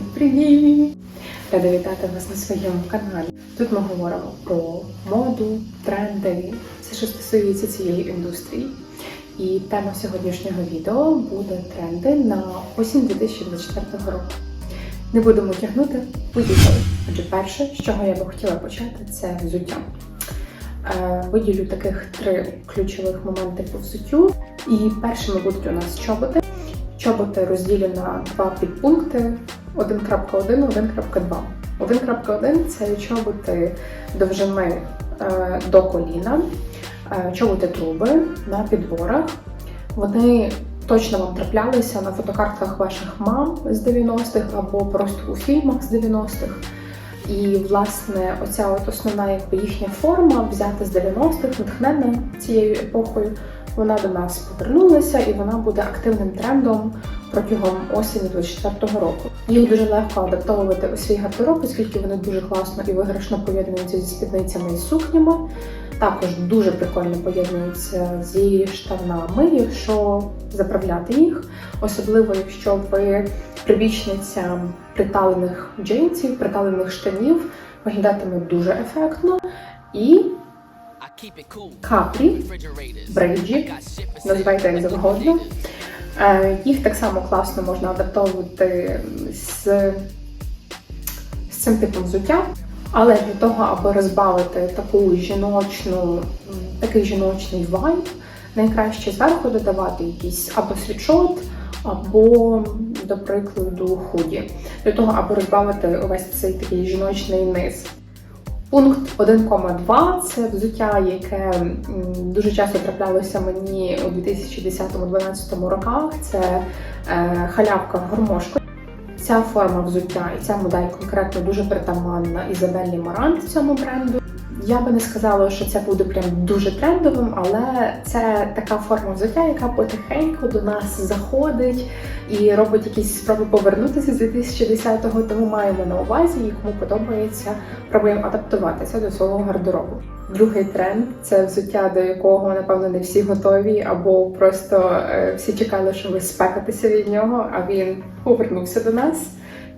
Привіт! Рада вітати вас на своєму каналі. Тут ми говоримо про моду, тренди, все, що стосується цієї індустрії. І тема сьогоднішнього відео буде тренди на осінь 2024 року. Не будемо тягнути, поїхали. Отже, перше, з чого я би хотіла почати, це взуття. Е, Виділю таких три ключових моменти по взуттю. І першими будуть у нас чоботи. Чоботи розділю на два підпункти: 1.1, 1.2. 1.1 це чоботи довжини е, до коліна, е, чоботи труби на підборах. Вони точно вам траплялися на фотокартках ваших мам з 90-х або просто у фільмах з 90-х. І, власне, оця от основна якби їхня форма взята з 90-х, натхнена цією епохою, вона до нас повернулася і вона буде активним трендом протягом осені 24-го року. Їх дуже легко адаптовувати у свій гардероб, оскільки вони дуже класно і виграшно поєднуються зі спідницями і сукнями. Також дуже прикольно поєднуються зі штанами, якщо заправляти їх, особливо якщо ви прибічниця приталених джинсів, приталених штанів, виглядатиме дуже ефектно. І капрі, брейджі, називайте як завгодно. Е, Їх так само класно можна адаптовувати з, з цим типом взуття. Але для того, аби розбавити таку жіночну, такий жіночний вайб, найкраще зверху додавати якийсь або світшот, або, до прикладу, худі. Для того, аби розбавити увесь цей такий жіночний низ. Пункт 1,2 це взуття, яке дуже часто траплялося мені у 2010-2012 роках. Це е, халявка в. Ця форма взуття і ця модель конкретно дуже притаманна Ізабеллі Морант цьому бренду. Я би не сказала, що це буде прям дуже трендовим, але це така форма взуття, яка потихеньку до нас заходить і робить якісь спроби повернутися з 2010-го, тому маємо на увазі, і кому подобається, пробуємо адаптуватися до свого гардеробу. Другий тренд це взуття, до якого напевно не всі готові, або просто е, всі чекали, що ви спекатеся від нього, а він повернувся до нас.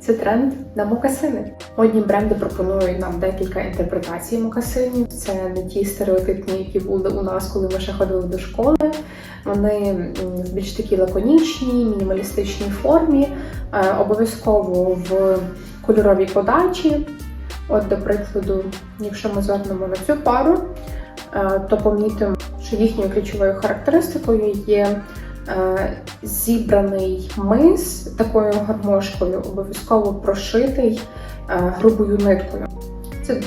Це тренд на мокасини. Модні бренди пропонують нам декілька інтерпретацій мокасинів. Це не ті стереотипні, які були у нас, коли ми ще ходили до школи. Вони в більш такі лаконічній, мінімалістичній формі, е, обов'язково в кольоровій подачі. От, до прикладу, якщо ми звернемо на цю пару, е, то помітимо, що їхньою ключовою характеристикою є зібраний мис такою гармошкою, обов'язково прошитий е, грубою ниткою.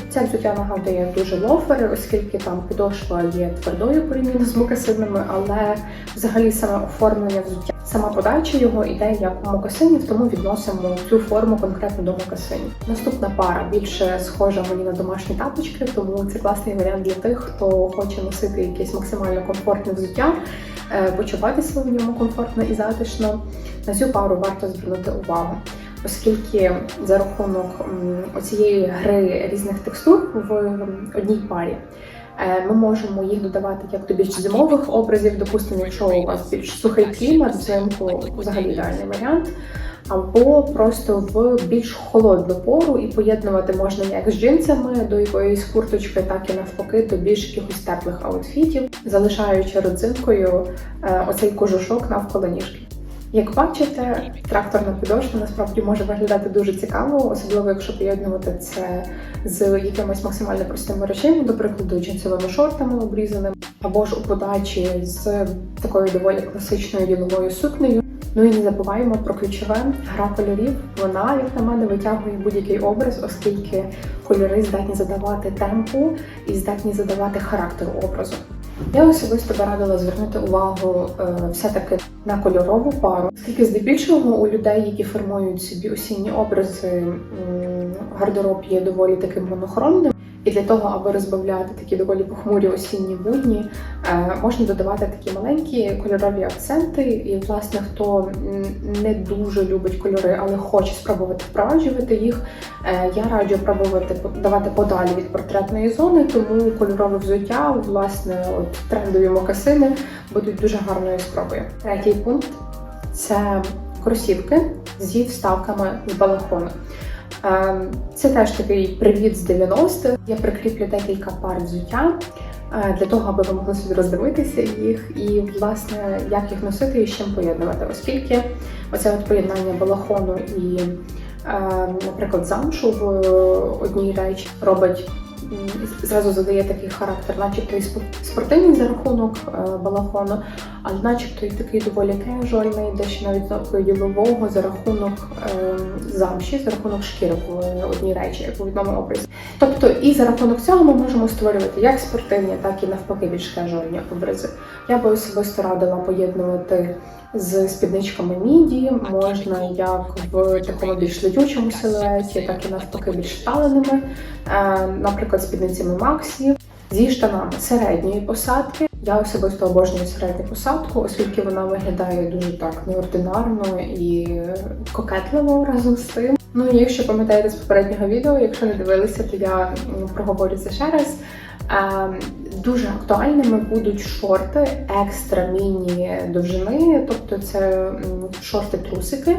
Ця взуття нагадує дуже лофери, оскільки там підошва є твердою порівняно з мокасинами, але взагалі саме оформлення взуття, сама подача його іде як у мокасинів, тому відносимо цю форму конкретно до мокасинів. Наступна пара більше схожа мені на домашні тапочки, тому це класний варіант для тих, хто хоче носити якесь максимально комфортне взуття, е, почуватися в ньому комфортно і затишно. На цю пару варто звернути увагу оскільки за рахунок цієї гри різних текстур в одній парі. е, Ми можемо їх додавати як до більш зимових образів, допустимо, якщо у вас більш сухий клімат, взимку взагалі ідеальний варіант, або просто в більш холодну пору і поєднувати можна як з джинсами до якоїсь курточки, так і навпаки до більш якихось теплих аутфітів, залишаючи родзинкою е, оцей кожушок навколо ніжки. Як бачите, тракторна підошва насправді може виглядати дуже цікаво, особливо якщо поєднувати це з якимось максимально простими речами, до прикладу, джинсовими шортами обрізаними, або ж у подачі з такою доволі класичною діловою сукнею. Ну і не забуваємо про ключове гра кольорів. Вона, як на мене, витягує будь-який образ, оскільки кольори здатні задавати темпу і здатні задавати характер образу. Я особисто би радила звернути увагу е, все-таки на кольорову пару, оскільки здебільшого у людей, які формують собі осінні образи, гардероб є доволі таким монохромним. І для того, аби розбавляти такі доволі похмурі осінні будні, е, можна додавати такі маленькі кольорові акценти. І, власне, хто не дуже любить кольори, але хоче спробувати впроваджувати їх, е, я раджу пробувати давати подалі від портретної зони, тому кольорове взуття, власне, от трендові мокасини будуть дуже гарною спробою. Третій пункт це кросівки зі вставками з балахону. Е, Це теж такий привіт з 90-х. Я прикріплю декілька пар взуття е, для того, аби ви могли собі роздивитися їх і, власне, як їх носити і з чим поєднувати, оскільки оце от поєднання балахону і, е, наприклад, замшу в одній речі робить зразу задає такий характер, начебто і спо- спортивний за рахунок балахону, але начебто і такий доволі кежуальний, дещо навіть ділового за рахунок е, замші, за рахунок шкіри в одній речі, як у відомому образі. Тобто, і за рахунок цього ми можемо створювати як спортивні, так і навпаки більш кежуальні образи. Я би особисто радила поєднувати з спідничками міді, можна як в такому більш летючому силуеті, так і навпаки більш таленими, е, наприклад, спідницями Максі. Зі штанами середньої посадки. Я особисто обожнюю середню посадку, оскільки вона виглядає дуже так неординарно і кокетливо разом з тим. Ну і якщо пам'ятаєте з попереднього відео, якщо не дивилися, то я проговорю це ще раз. Ем, Дуже актуальними будуть шорти екстра міні довжини, тобто це шорти-трусики.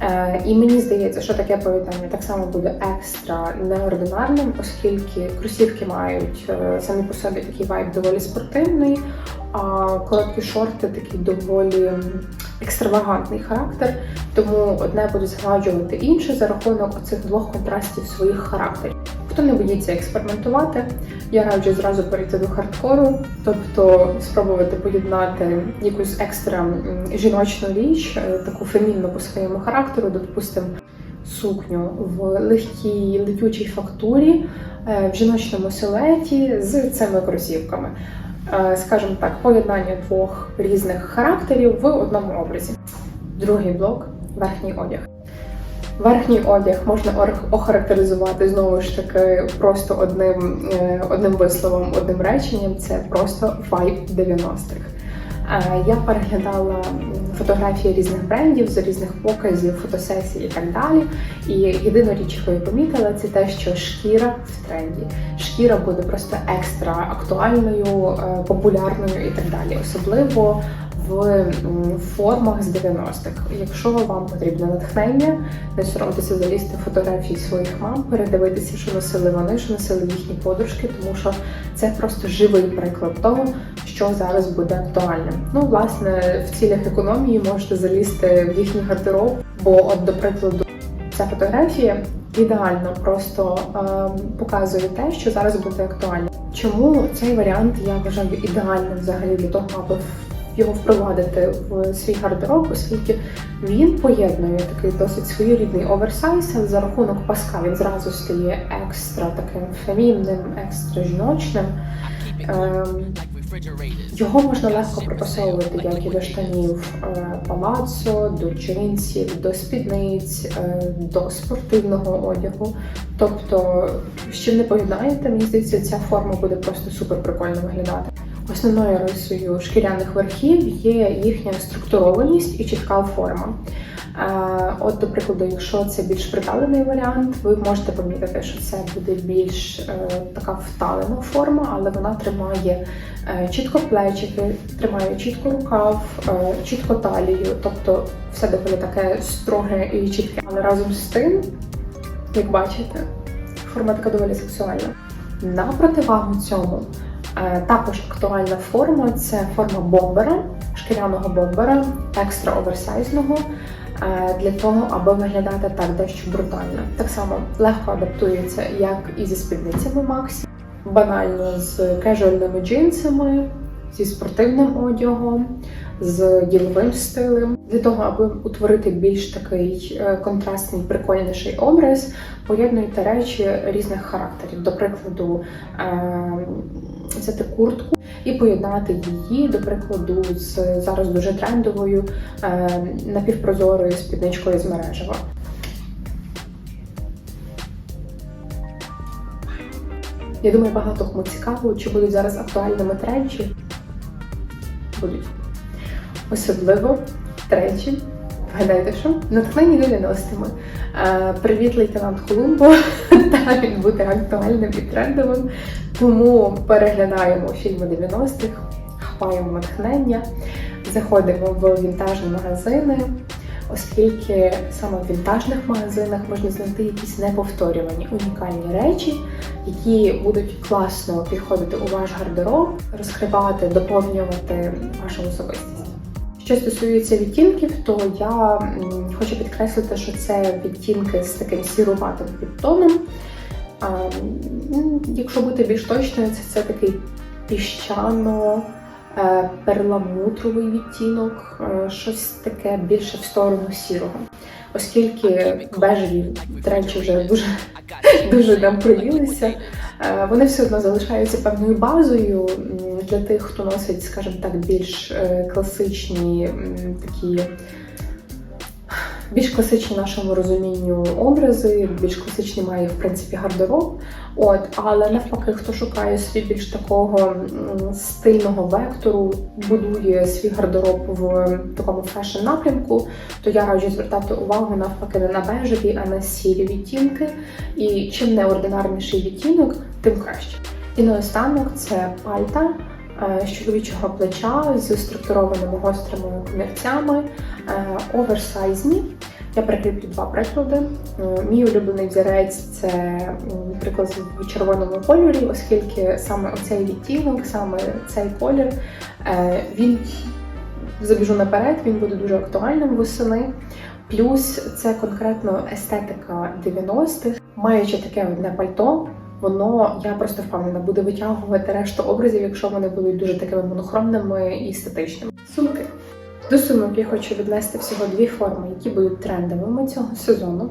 Е, І мені здається, що таке поєднання так само буде екстра неординарним, оскільки кросівки мають е, самі по собі такий вайб доволі спортивний, а короткі шорти такий доволі екстравагантний характер. Тому одне буде згладжувати інше за рахунок оцих двох контрастів своїх характерів. Хто не боїться експериментувати, я раджу зразу перейти до хардкору, тобто спробувати поєднати якусь екстра жіночну річ, е, таку фемінну по своєму характеру, допустимо, сукню в легкій летючій фактурі, е, в жіночному силуеті з цими кросівками. Е, Скажімо так, поєднання двох різних характерів в одному образі. Другий блок верхній одяг. Верхній одяг можна охарактеризувати знову ж таки просто одним, е, одним висловом, одним реченням. Це просто вайб 90-х. Е, Я переглядала фотографії різних брендів з різних показів, фотосесій і так далі. І єдина річ, яку я помітила, це те, що шкіра в тренді. Шкіра буде просто екстра актуальною, е, популярною і так далі. Особливо в формах з 90-х. Якщо вам потрібне натхнення, не соромтеся залізти фотографії своїх мам, передивитися, що носили вони, що носили їхні подружки, тому що це просто живий приклад того, що зараз буде актуальним. Ну, власне, в цілях економії можете залізти в їхній гардероб, бо, от, до прикладу, ця фотографія ідеально просто ем, показує те, що зараз буде актуально. Чому цей варіант я вважаю ідеальним взагалі для того, аби його впровадити в свій гардероб, оскільки він поєднує такий досить своєрідний оверсайз, за рахунок паска він зразу стає екстра таким фемінним, екстра жіночним. Ем, його можна легко припасовувати як і до штанів е, палацо, до джинсів, до спідниць, е, до спортивного одягу. Тобто, з чим не поєднаєте, мені здається, ця форма буде просто супер прикольно виглядати. Основною рисою шкіряних верхів є їхня структурованість і чітка форма. Е, От, до прикладу, якщо це більш приталений варіант, ви можете помітити, що це буде більш е, така вталена форма, але вона тримає е, чітко плечики, тримає чітко рукав, чітко талію, тобто все доволі таке строге і чітке. Але разом з тим, як бачите, форма така доволі сексуальна. На противагу цьому також актуальна форма це форма бомбера, шкіряного бомбера, екстра оверсайзного. е, Для того, аби виглядати так дещо брутально. Так само легко адаптується як і зі спідницями Максі, банально з кежуальними джинсами, зі спортивним одягом, з діловим стилем. Для того, аби утворити більш такий е, контрастний, прикольніший образ, поєднуйте речі різних характерів. До прикладу, е, взяти куртку і поєднати її, до прикладу, з зараз дуже трендовою е, напівпрозорою спідничкою з мережева. Я думаю, багато кому цікаво, чи будуть зараз актуальними тренчі. Будуть. Особливо тренчі. Вгадайте, що? Натхнені 90-ми. Е, Привіт, лейтенант Колумбо. Та він буде актуальним і трендовим. Тому переглядаємо фільми 90-х, хапаємо натхнення, заходимо в вінтажні магазини, оскільки саме в вінтажних магазинах можна знайти якісь неповторювані унікальні речі, які будуть класно підходити у ваш гардероб, розкривати, доповнювати вашу особистість. Що стосується відтінків, то я хочу підкреслити, що це відтінки з таким сіруватим підтоном. А, якщо бути більш точною, це, це такий піщано е, перламутровий відтінок, е, щось таке більше в сторону сірого. Оскільки бежеві тренчі вже дуже, дуже нам проїлися, е, вони все одно залишаються певною базою для тих, хто носить, скажімо так, більш класичні такі. Більш класичні нашому розумінню образи, більш класичний має в принципі гардероб. От, але навпаки, хто шукає собі більш такого стильного вектору, будує свій гардероб в такому фешн напрямку, то я раджу звертати увагу навпаки не на бежеві, а на сірі відтінки. І чим неординарніший відтінок, тим краще. І наостанок це пальта з чоловічого плеча з структурованими гострими комірцями, е, оверсайзні. Я прикріплю два приклади. Е, Мій улюблений взірець це приклад в червоному кольорі, оскільки саме оцей відтінок, саме цей колір, е, він забіжу наперед, він буде дуже актуальним восени. Плюс це конкретно естетика 90-х. Маючи таке одне пальто, воно я просто впевнена буде витягувати решту образів, якщо вони будуть дуже такими монохромними і естетичними. Сумки. До сумок я хочу віднести всього дві форми, які будуть трендовими цього сезону.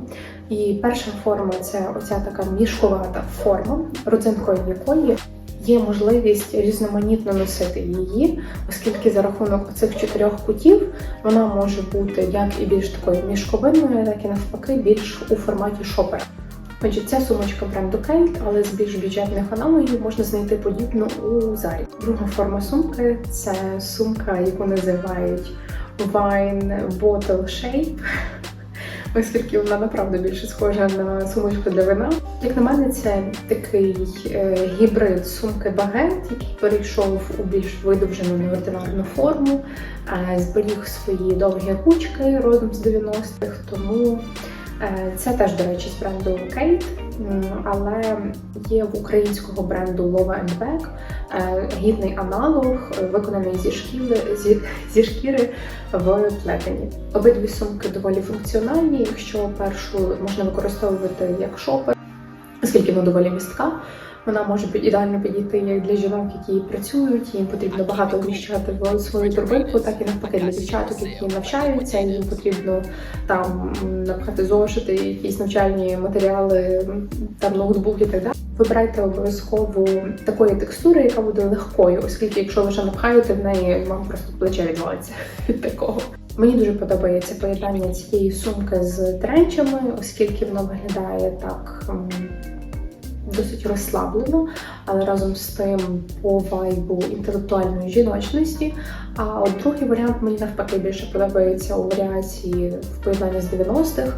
І перша форма це оця така мішкувата форма, родзинкою якої є можливість різноманітно носити її, оскільки за рахунок цих чотирьох кутів вона може бути як і більш такою мішковинною, так і навпаки більш у форматі шопера. Отже, ця сумочка бренду Kate, але з більш бюджетних аналогів можна знайти подібну у зарі. Друга форма сумки це сумка, яку називають Wine Bottle Shape, оскільки вона направду більше схожа на сумочку для вина. Як на мене, це такий е, гібрид сумки багет, який перейшов у більш видовжену неординарну форму, е, зберіг свої довгі ручки родом з 90-х, тому Це теж, до речі, з бренду Кейт, але є в українського бренду Love and Beck е, гідний аналог, е, виконаний зі шкіри, зі, зі шкіри в плетені. Обидві сумки доволі функціональні. Якщо першу можна використовувати як шопер, оскільки вона доволі містка. Вона може ідеально підійти як для жінок, які працюють, їм потрібно багато вміщати в свою торбинку, так і навпаки для дівчаток, які навчаються, їм потрібно там напхати зошити, якісь навчальні матеріали, там ноутбук і так далі. Вибирайте обов'язково такої текстури, яка буде легкою, оскільки якщо вже напхаєте в неї, вам просто плече відвалиться від такого. Мені дуже подобається поєднання цієї сумки з тренчами, оскільки воно виглядає так. Досить розслаблено, але разом з тим по вайбу інтелектуальної жіночності. А от другий варіант мені навпаки більше подобається у варіації в поєднанні з 90-х.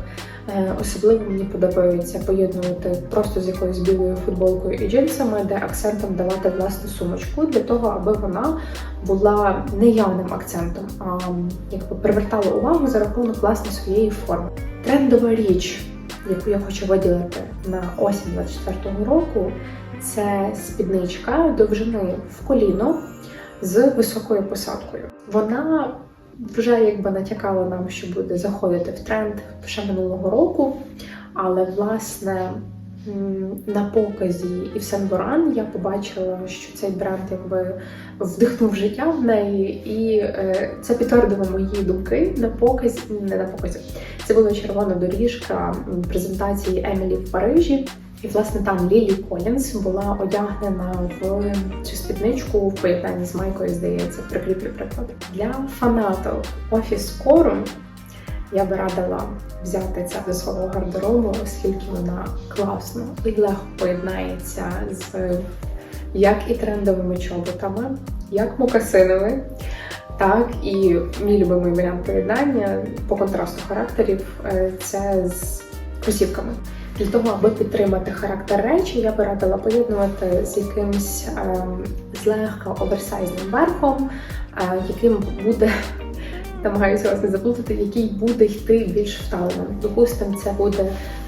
Е, Особливо мені подобається поєднувати просто з якоюсь білою футболкою і джинсами, де акцентом давати власне сумочку для того, аби вона була не явним акцентом, а якби привертала увагу за рахунок власне своєї форми. Трендова річ, яку я хочу виділити на осінь 24-го року, це спідничка довжини в коліно з високою посадкою. Вона вже якби натякала нам, що буде заходити в тренд ще минулого року, але власне на показі і в Сен Лоран я побачила, що цей бренд якби вдихнув життя в неї, і е, це підтвердило мої думки на показі, не на показі. Це була червона доріжка презентації Емілі в Парижі. І власне там Лілі Колінс була одягнена в цю спідничку в поєднанні з майкою, здається, прикріплю приклад. Для фанатів офіс кору я би радила взяти це до свого гардеробу, оскільки вона класно і легко поєднається з як і трендовими чоботами, як мокасинами, так і мій любимий варіант поєднання по контрасту характерів е, це з кросівками. Для того, аби підтримати характер речі, я би радила поєднувати з якимсь ем, злегка оверсайзним верхом, е, яким буде намагаюся вас не заплутати, який буде йти більш вталеним. Допустимо, це буде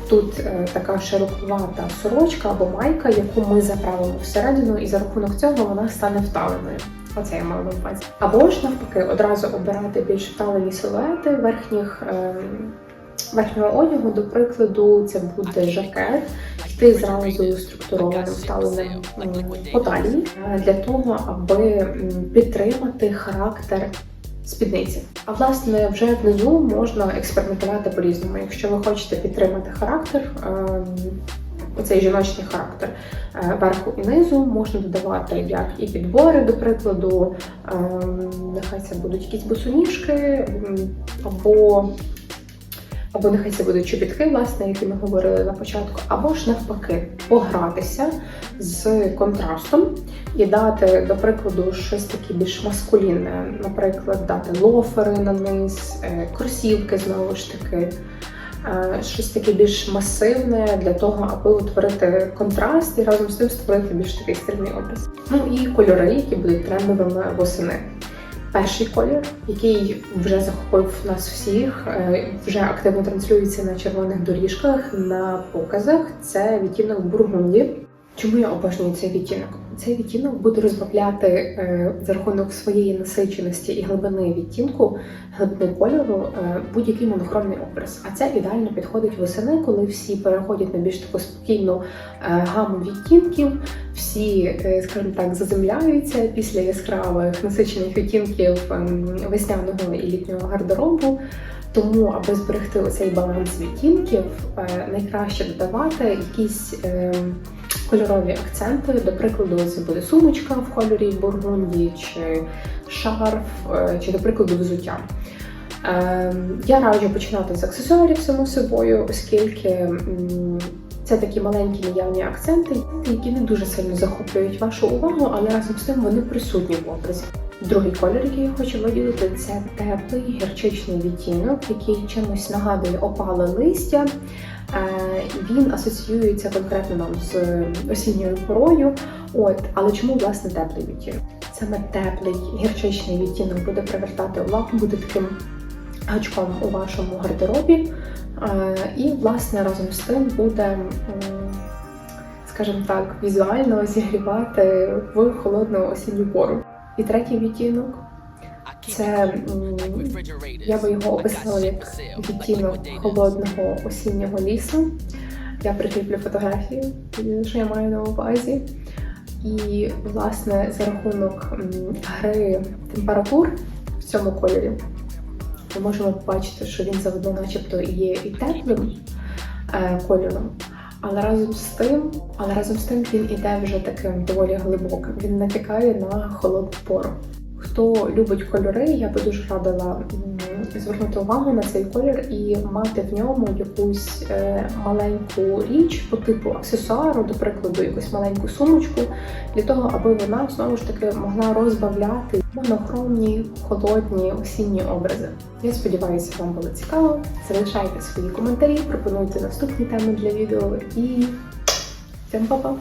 тут е, така широковата сорочка або майка, яку ми заправимо всередину, і за рахунок цього вона стане вталеною. Оце я маю на увазі. Або ж навпаки, одразу обирати більш вталені силуети верхніх. ем, Верхнього одягу, до прикладу, це буде жакет, йти зразу структурованим вставленим м, по талії е, для того, аби підтримати характер спідниці. А власне вже внизу можна експериментувати по-різному. Якщо ви хочете підтримати характер, ем, оцей жіночний характер е, верху і низу, можна додавати як і підбори, до прикладу, ем, нехай це будуть якісь босоніжки або або нехай це будуть чобітки, власне, які ми говорили на початку, або ж навпаки, погратися з контрастом і дати, до прикладу, щось таке більш маскулінне, наприклад, дати лофери на низ, е, кросівки знову ж таки. Е, Щось таке більш масивне для того, аби утворити контраст і разом з тим створити більш такий стильний образ. Ну і кольори, які будуть трендовими восени. Перший колір, який вже захопив нас всіх, е, вже активно транслюється на червоних доріжках на показах. Це відтінок бургунді. Чому я обожнюю цей відтінок? Цей відтінок буде розбавляти е, за рахунок своєї насиченості і глибини відтінку, глибини кольору, е, будь-який монохромний образ. А це ідеально підходить восени, коли всі переходять на більш таку спокійну е, гаму відтінків, всі, е, скажімо так, заземляються після яскравих насичених відтінків ем, весняного і літнього гардеробу. Тому, аби зберегти оцей баланс відтінків, е, найкраще додавати якісь е, кольорові акценти. До прикладу, це буде сумочка в кольорі бургунді, чи шарф, е, чи, до прикладу, взуття. Е, Я раджу починати з аксесуарів само собою, оскільки це такі маленькі наявні акценти, які не дуже сильно захоплюють вашу увагу, але разом з тим вони присутні в образі. Другий колір, який я хочу виділити, це теплий гірчичний відтінок, який чимось нагадує опале листя. Е, Він асоціюється конкретно нам з осінньою порою. От, але чому власне теплий відтінок? Саме теплий гірчичний відтінок буде привертати увагу, буде таким гачком у вашому гардеробі. Е, І, власне, разом з тим буде, скажімо так, візуально зігрівати в холодну осінню пору. І третій відтінок це я би його описала як відтінок холодного осіннього лісу. Я прикріплю фотографію, що я маю на увазі. І, власне, за рахунок гри температур в цьому кольорі ми можемо побачити, що він заодно начебто є і теплим е, кольором. Але разом з тим, але разом з тим він іде вже таким доволі глибоким. Він натякає на холодну пору. Хто любить кольори, я би дуже радила звернути увагу на цей колір і мати в ньому якусь е, маленьку річ по типу аксесуару, до прикладу, якусь маленьку сумочку, для того, аби вона знову ж таки могла розбавляти монохромні, холодні осінні образи. Я сподіваюся, вам було цікаво. Залишайте свої коментарі, пропонуйте наступні теми для відео і всім па-па!